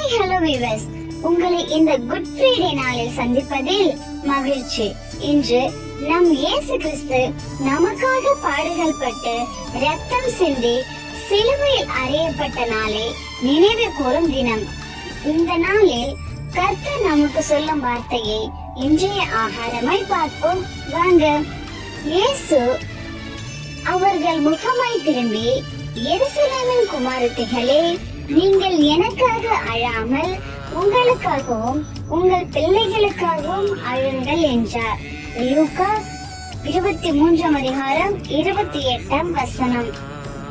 Hi hello விவஸ் உங்களை இந்த good Friday நாளில் சந்திப்பதில் மகிழ்ச்சி. இன்று நம் இயேசு கிறிஸ்து நமக்காக பாடுகள் பட்டு ரத்தம் சிந்தி சிலுவையில் அறையப்பட்ட நாளை நினைவு கூறும் தினம். இந்த நாளில் கர்த்தர் நமக்கு சொல்லும் வார்த்தையை இன்றைய ஆகாரமாய் பார்ப்போம். வாங்க. இயேசு அவர்கள் முகமாய் திரும்பி எருசலேமின் குமாரத்திகளே நீங்கள் எனக்காக அழாமல் உங்களுக்காகவும் உங்கள் பிள்ளைகளுக்காகவும் அழுங்கள் என்றார். லூகா இருபத்தி மூன்றாம் அதிகாரம் இருபத்தி எட்டாம் வசனம்.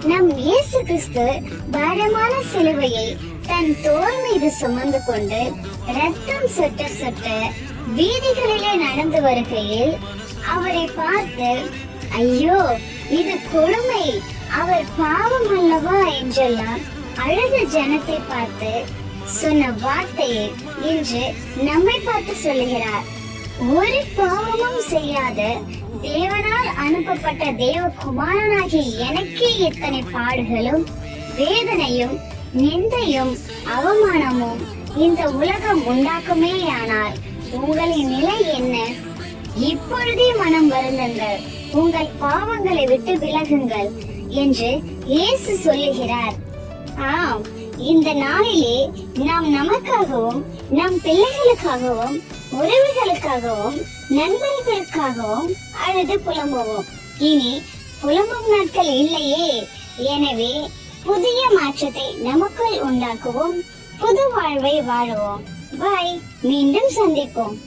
நம் இயேசு கிறிஸ்து பாரமான சிலுவையை தன் தோல் மீது சுமந்து கொண்டு ரத்தம் சொட்ட சொட்ட வீதிகளிலே நடந்து வருகையில் அவரை பார்த்து ஐயோ இது கொடுமை. அவர் பாவம் அல்லவா? என்றெல்லாம் அழுத ஜனத்தை பார்த்து சொன்ன வார்த்தையை இன்று நம்மை பார்த்து சொல்லுகிறார். ஒரு பாவமும் செய்யாத தேவனால் அனுப்பப்பட்ட தேவகுமாரனாகிய எனக்கே இத்தனை பாடுகளும் வேதனையும் நிந்தையும் அவமானமும் இந்த உலகம் உண்டாக்குமே ஆனால் உங்களின் நிலை என்ன? இப்பொழுதே மனம் வருந்துங்கள். உங்கள் பாவங்களை விட்டு விலகுங்கள் என்று இயேசு சொல்லுகிறார். ஆம் இந்த நாளிலே நாம் நமக்காகவும் நம் பிள்ளைகளுக்காகவும் உறவுகளுக்காகவும் நண்பர்களுக்காகவும் அழுது புலம்புவோம். இனி புலம்பும் நாட்கள் இல்லையே. எனவே புதிய மாற்றத்தை நமக்குள் உண்டாக்குவோம். புது வாழ்வை வாழுவோம். பாய். மீண்டும் சந்திப்போம்.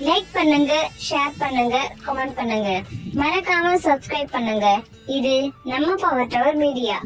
லைக் பண்ணுங்க ஷேர் பண்ணுங்க கமெண்ட் பண்ணுங்க. மறக்காம சப்ஸ்கிரைப் பண்ணுங்க. இது நம்ம பவர் டவர் மீடியா